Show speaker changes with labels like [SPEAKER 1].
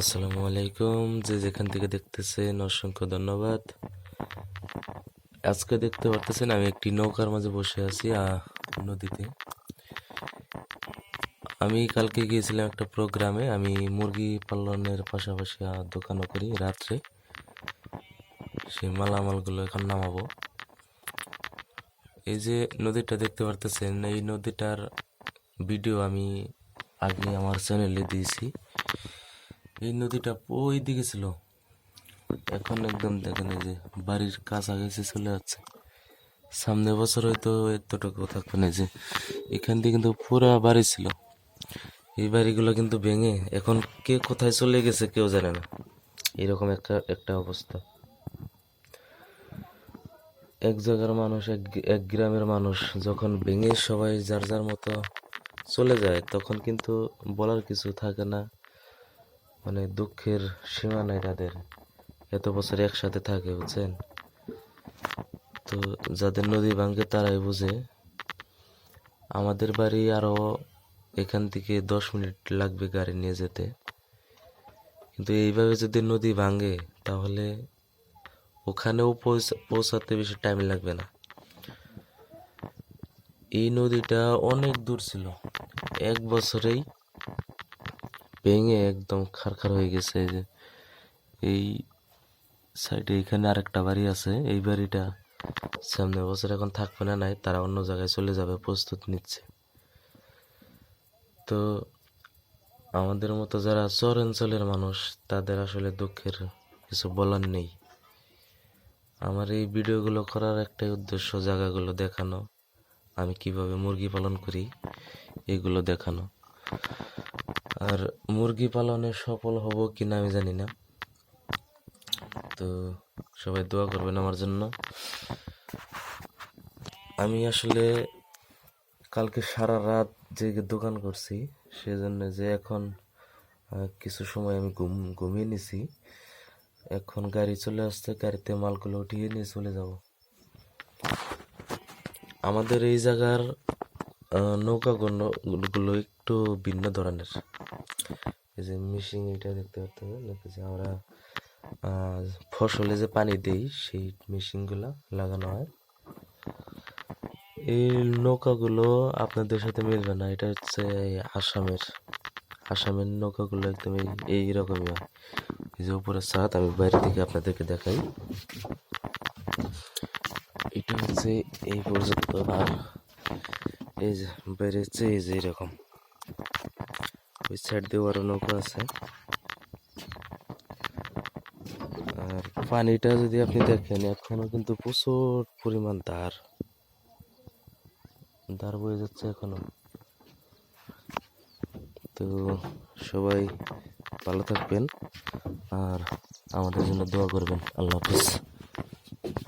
[SPEAKER 1] আসসালামু আলাইকুম। যে যেখান থেকে দেখতেছেন, অসংখ্য ধন্যবাদ। আজকে দেখতে পারতেছেন, আমি একটি নৌকার মাঝে বসে আছি নদীতে। আমি কালকে গিয়েছিলাম একটা প্রোগ্রামে, আমি মুরগি পালনের পাশাপাশি দোকানও করি রাত্রে। সেই মালামালগুলো এখন নামাবো। এই যে নদীটা দেখতে পারতেছেন, এই নদীটার ভিডিও আমি আগে আমার চ্যানেলে দিয়েছি। এই নদীটা ওই দিকে ছিল। এখন একদম দেখেন এই যে বাড়ির কাছাকাছি চলে যাচ্ছে। সামনে বছর হয়তো এতটুকু থাকবে না যে এখান দিয়ে কিন্তু পুরা বাড়ি ছিল। এই বাড়িগুলো কিন্তু ভেঙে এখন কে কোথায় চলে গেছে কেউ জানে না। এরকম একটা একটা অবস্থা। এক জায়গার মানুষ, এক এক গ্রামের মানুষ যখন ভেঙে সবাই যার যার মতো চলে যায়, তখন কিন্তু বলার কিছু থাকে না। মানে দুঃখের সীমা নাই তাদের। এত বছর একসাথে থাকে, বুঝছেন? তো যাদের নদী ভাঙ্গে তারাই বুঝে। আমাদের বাড়ি আরও এখান থেকে দশ মিনিট লাগবে গাড়ি নিয়ে যেতে। কিন্তু এইভাবে যদি নদী ভাঙ্গে তাহলে ওখানেও পৌঁছা- পৌঁছাতে বেশি টাইম লাগবে না। এই নদীটা অনেক দূর ছিল। এক বছরেই ভেঙে একদম খারখার হয়ে গেছে এই যে। এই সাইডে এখানে আরেকটা বাড়ি আছে, এই বাড়িটা সামনে বছর এখন থাকবে না, নাই তারা অন্য জায়গায় চলে যাবে, প্রস্তুত নিচ্ছে। তো আমাদের মতো যারা চর অঞ্চলের মানুষ, তাদের আসলে দুঃখের কিছু বলার নেই। আমার এই ভিডিওগুলো করার একটাই উদ্দেশ্য জায়গাগুলো দেখানো। আমি কীভাবে মুরগি পালন করি, এগুলো দেখানো। আর মুরগি পালনে সফল হব কিনা আমি জানি না। তো সবাই দোয়া করবেন আমার জন্য। আমি আসলে কালকে সারা রাত জেগে দোকান করছি, সেজন্য যে এখন কিছু সময় আমি ঘুম, ঘুমিয়ে নিছি। এখন গাড়ি চলে আসছে, গাড়িতে মালগুলো উঠিয়ে নিয়ে চলে যাব। আমাদের এই জায়গার নৌকাগুলো গুলো একটু ভিন্ন ধরনের। এই যে মেশিন এটা দেখতে পাচ্ছেন যে আমরা ফসলে যে পানি দেই, সেই মেশিনগুলা লাগানো হয়। এই নৌকাগুলো আপনাদের সাথে মিলবে না, এটা হচ্ছে আসামের। আসামের নৌকাগুলো একদম এই এইরকমই হয়। এই যে উপরে ছাদ, আমি বাইরে থেকে আপনাদেরকে দেখাই। এটা হচ্ছে এই পর্যন্ত আর এই যে হচ্ছে, এই যে এরকম। ওই সাইড দিয়ে আরও নৌকা আছে। আর পানিটা যদি আপনি দেখেন, এখনও কিন্তু প্রচুর পরিমাণ ধার ধার বয়ে যাচ্ছে এখনও। তো সবাই ভালো থাকবেন আর আমাদের জন্য দোয়া করবেন। আল্লাহ হাফিজ।